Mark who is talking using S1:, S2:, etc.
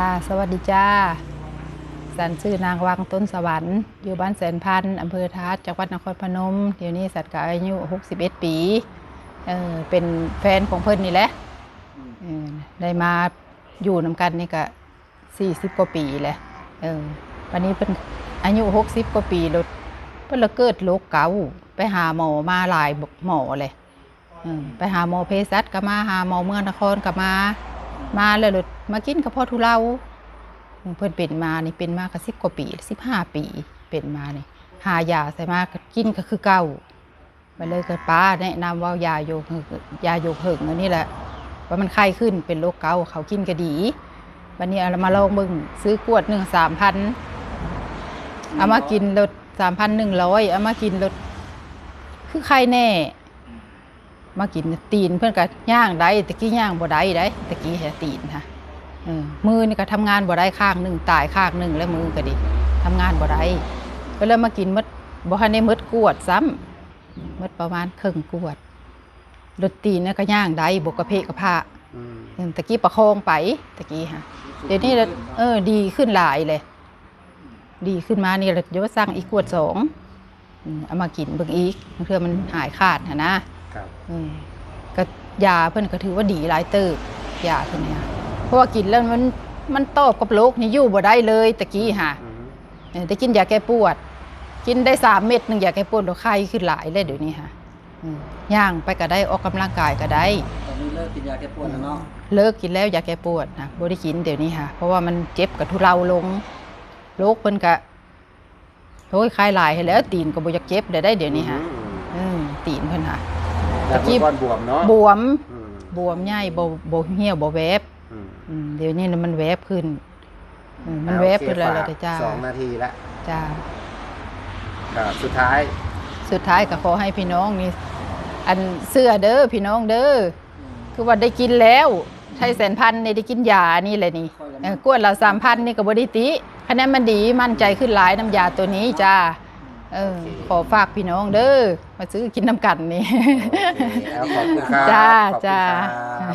S1: จ้าสวัสดีจ้า สันชื่อนางวังต้นสวรรค์ อยู่บ้านแสนพันธุ์อำเภอทัดจังหวัดนครพนม เดี๋ยวนี้สัตว์ก็อายุ 61 ปี เออเป็นแฟนของเพิ่นนี่แหละเออได้มาอยู่นำกันนี่ก็40 กว่าปีแหละเออวันนี้เป็นอายุ 60 กว่าปีแล้วเพิ่นละเกิดโรคเกาต์ไปหาหมอมาหลายหมอเลยเออไปหาหมอเภสัชก็มาหาหมอเมืองนครก็มา มาแล้วหลุดมากินกับพ่อทุเลาเพื่อนเป็นมานี่เป็นมาก็สิบกว่าปีสิบห้าปีเป็นมานี่หายาใส่มากกินก็คือเก่าไปเลยก็ป้าแนะนำว่ายาโยกยาโยกเหิงอันนี้แหละ ว่ามันไข้ขึ้นเป็นโรคเกาเขากินก็ดีวันนี้เอามาลองมึงซื้อกวดหนึ่งสามพันเอามากินลดสามพันหนึ่งร้อยเอามากินลดคือไข้แน่ มากินตีนเพื่อนก็ย่างได้ตะกี้ย่างบ่ได้ได้ตะกี้แค่ตีนค่ะเออมือนี่ก็ทำงานบ่ได้ข้างหนึ่งตายข้างหนึ่งแล้วมือก็ดิทำงานบ่ได้ก็เลยมากินมดบ่ทันได้มดกวดซ้ำมดประมาณครึ่งกวดรถตีนนี่ก็ย่างได้บกกระเพกกระพะ
S2: อืม
S1: เออตะกี้ประคองไปตะกี้ค่ะเดี๋ยวนี้เออดีขึ้นหลายเลย ดีขึ้นมานี่เราจะว่าสั่งอีกกวดสองอืมเอามากินเบิ่งอีกเพื่อมันหายขาดหะนะ
S2: ครับ
S1: อืมก็ยาเพิ่นก็ถือว่าดีหลายเติบยาเพิ่นเนี่ยเพราะว่ากินแล้วมันมันตอบกับโรคนี่อยู่บ่ได้เลยตะกี้ค่ะ
S2: อืม
S1: เออได้กินยาแก้ปวด กินได้สามเม็ดหนึงยาแก้ปวดแล้วไข้ขึ้นหลายเลยเดี๋ยวนี้ค่ะอืมย่างไปก็ได้ออกกำลังกายก็ได้
S3: ตอนนี้เลิกกินยาแก้ปวดแล้วเนาะ
S1: เลิกกินแล้วยาแก้ปวดนะบ่ได้กินเดี๋ยวนี้ค่ะ เพราะว่ามันเจ็บกับทุเลาลงโรคเพิ่นก็โอ้ยคลายหลายให้แล้ว ตีนก็บ่อยากเจ็บได้ได้เดี๋ยวนี้ค่ะ
S2: อืม
S1: อืมตีนเพิ่นค่ะ
S2: แต่
S1: ตะกี้
S2: เมื่อก่อนบวมเนาะ
S1: บวม
S2: อืม
S1: บวมใหญ่บ่บ่เหี่ยวบ่แวบ
S2: อืม
S1: อืมเดี๋ยวนี้น่ะมันแวบขึ้นอืมมันแวบขึ้นแล้วเลยจ้า
S2: สองนาทีแล้ว
S1: จ้า
S2: ครับสุดท้าย
S1: สุดท้ายก็ขอให้พี่น้องนี่อันเสื้อเด้อพี่น้องเด้อคือว่าได้กินแล้วใช้แสนพันนี่ได้กินยานี่แหละนี่เออกวดเราสามพันนี่ก็บริติคะแนนมันดีมั่นใจขึ้นหลายน้ำยาตัวนี้จ้า เออขอฝากพี่น้องเด้อมาซื้อกินน้ำกันนี่
S2: โอเคแล้วขอบคุณครับ
S1: จ้า
S2: ขอบคุณ
S1: จ้า
S2: ครับ